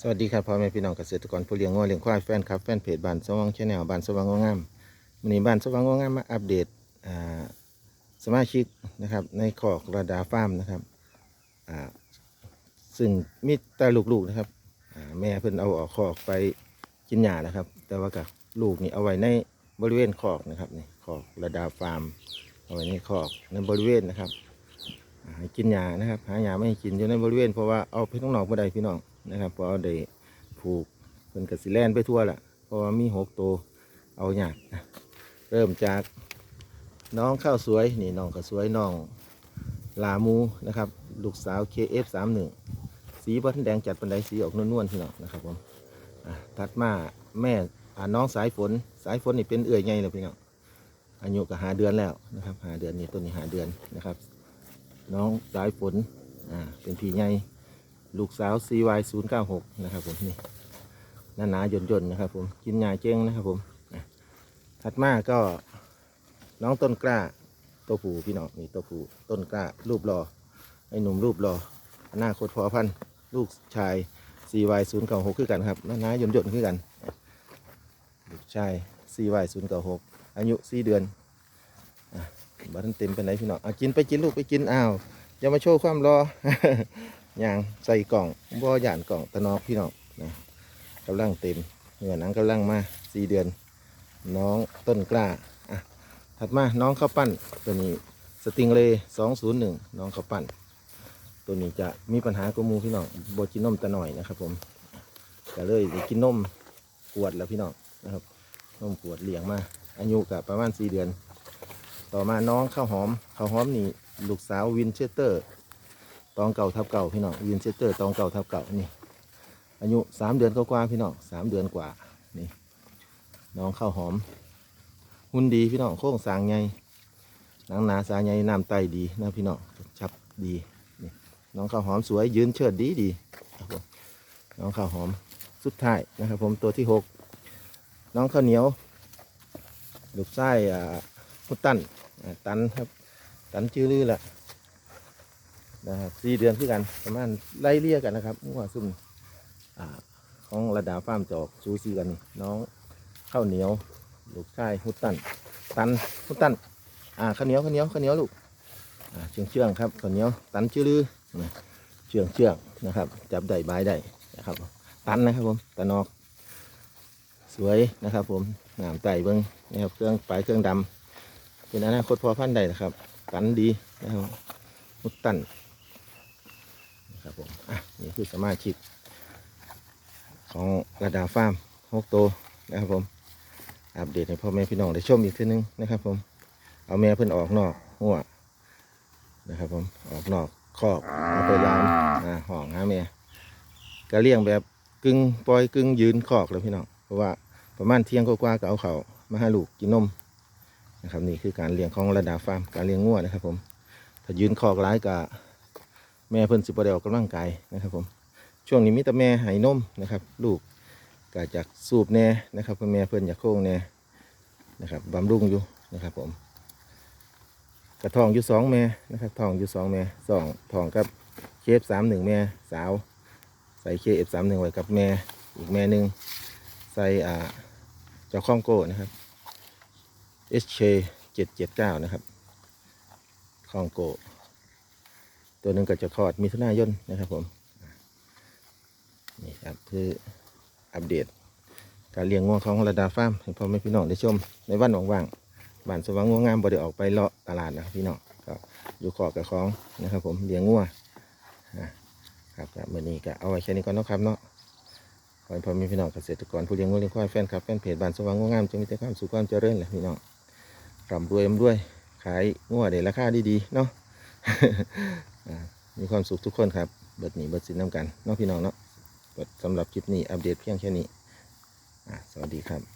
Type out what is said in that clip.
สวัสดีครับพ่อแม่พี่น้องเกษตรกรผู้เลี้ยงงัวเลี้ยงควายแฟนครับแฟนเพจบ้านสว่างแชนแนลบ้านสว่างงงามวันนี้บ้านสว่างงงามมาอัปเดตสมาชิกนะครับในคอกระดาฟาร์มนะครับซึ่งมีแต่ลูกๆนะครับแม่เพิ่นเอาออกคอกไปกินหญ้านะครับ แต่ว่ากับลูกนี่เอาไว้ในบริเวณคอกนะครับนี่คอกระดาฟาร์มเอาไว้ในคอกในบริเวณนะครับให้กินหญ้านะครับหาหญ้าไม่ให้กินอยู่ในบริเวณเพราะว่าเอาไปข้างนอกบ่ได้พี่น้อง นะครับเพราะเอได้ผูกเป็นกระสิแลนไปทั่วละเพราะว่ามีหกตัวเอาอยากเริ่มจากน้องข้าวสวยนี่น้องข้าวสวยน้องลามูนะครับลูกสาว KF31 สีบันแดงจัดปันไดสีออกนวลๆพี่น้องนะครับผมถัดมาแม่น้องสายฝนสายฝนนี่เป็นเอื่อยไงเลยพี่น้องอายุก็หาเดือนแล้วนะครับหาเดือนนี่ต้นนี้หาเดือนนะครับ น้องสายฝนอ่าเป็นพี่ใหญ่ ลูกสาว CY 0 9 6นะครับผมนี่หนาหนาหย่นหย่นนะครับผมกินหญ้าเจ้งนะครับผมถัดมาก็น้องต้นกล้าตัวผู้พี่น้องนี่ตัวผู้ต้นกล้ารูปรอไอ้หนุ่มรูปรออนาคตรพอพันลูกชาย CY 0 9 6คือกันครับหนาหนาหย่นหย่นคือกันลูกชาย CY 0 9 6อายุ4เดือนบ้านเต็มไปไหนพี่น้องเอากินไปกินลูกไปกินอ้าวอย่ามาโชว์ความรอ ยางใส่กล่องบ่หยานกล่องตะนอกพี่น้องนะกำลังเต็มเหงื่อนังกำลังมาสี่เดือน น้องต้นกล้าอะถัดมาน้องข้าวปั้นตัวนี้สติงเลสองศูนย์หนึ่งน้องข้าวปั้น ตัวนี้จะมีปัญหากับหมูพี่น้องบกินนมต่หน่อยนะครับ ผมก็เลยกินนมขวดแล้วพี่น้องนะครับนมขวดเลี้ยงมา อายุกับประมาณสี่เดือน ต่อมาน้องข้าวหอมข้าวหอมนี่ลูกสาววินเชสเตอร์ ตองเก่าทับเก่าพี่น้องวินเซเตอร์ตองเก่าทับเก่านี่อายุสามเดือนกว่าพี่น้องสามเดือนกว่านี่น้องข้าวหอม หุ่นดีพี่น้องโค้งสางใหญ่หนังหนาสางใหญ่น้ำไตดีนะพี่น้องชับดีนี่น้องข้าวหอมสวยยืนเชิดดีดีครับผมน้องข้าวหอมสุดท้ายนะครับ ผมตัวที่หกน้องข้าวเหนียวลูกไส้อ่าพุตันตันครับ ตันชื่อลือแหละ นะครับสี่เดือนคือกันประมาณไล่เลี่ยกันนะครับมั่วซุ่มอ่าของระดาฟาร์มจอกซูซีกันนี่น้องข้าวเหนียว ลูกชายฮุตตัน ตันฮุตตันอ่าข้าวเหนียวข้าวเหนียวข้าวเหนียวลูกอ่าเชื่องเชื่องครับข้าวเหนียวตันชื่อลือนะเชื่องเชื่องนะครับ จับได้บายได้นะครับ ตันนะครับผมตะนอก สวยนะครับ ผมงามไต่เบิ้งนะครับเครื่องปลายเครื่องดำเป็นอนาคตพอพันธุ์ได้นะครับ ตันดีนะครับฮุตตัน ครับผมอะนี่คือสมาชิกของระดาฟาร์มฮกโตวนะครับผมอัปเดตให้พ่อแม่พี่น้องได้ชมอีกทีนึงนะครับ ผม เอาแม่เพิ่นออกนอกหัวนะครับ ผมออกนอกคอกเอาไปล้างอ่าห้องหาแม่ก็เลี้ยงแบบกึ่งปล่อยกึ่งยืนคอกเลยพี่น้องเพราะว่าประมาณเที่ยงกว่าๆก็เอาเขามาให้ลูกกินนมนะครับนี่คือการเลี้ยงของระดาฟาร์มการเลี้ยงงัวนะครับ ผมถ้ายืนคอกร้ายกับ แม่เพิ่นสิบเดียวกำลังกายนะครับผมช่วงนี้มีแต่แม่ให้นมนะครับ ลูกก็จากสูบแน่นะครับเพราะแม่เพิ่นอยากโค้งแน่นะครับบำรุงอยู่นะครับผมกระทองอยู่สองแม่นะครับทองอยู่สองแม่สองทองกับเคฟสามหนึ่งแม่สาว ใส่เคเอฟสามหนึ่งไว้กับแม่อีกแม่หนึ่งใส่อ่าเจ้าข้องโก้นะครับ SK เจ็ดเจ็ดเก้านะครับข้องโก้ ตัวหนึ่งก็จะคลอดมิถุนายนนะครับผมนี่ครับคืออัปเดต การเลี้ยงง่วงของระดาฟาร์มให้พ่อแม่พี่น้องได้ชม ในวันว่างๆบ้านสว่างง่วงงามบ่ได้ออกไปเลาะตลาดนะครับพี่น้องก็อยู่ขอบกับของนะครับ ผมเลี้ยงง่วนะครับครับมื่อนี้ก็เอาไว้แค่นี้ก่อนเนาะครับเนาะขอให้พ่อแม่พี่น้องเกษตรกรผู้เลี้ยงง่วงเลี้ยงควายแฟนครับแฟนเพจบ้านสว่างง่วงงามจงมีแต่ความสุขความเจริญแหละพี่น้องร่ำรวยร่ำรวย ขายง่วได้ราคาดีๆเนาะ มีความสุขทุกคนครับเบิดหนีเบิดสินน้ำกันเนาะพี่น้องเนาะเบิดสำหรับคลิปนี้อัปเดตเพียงแค่นี้สวัสดีครับ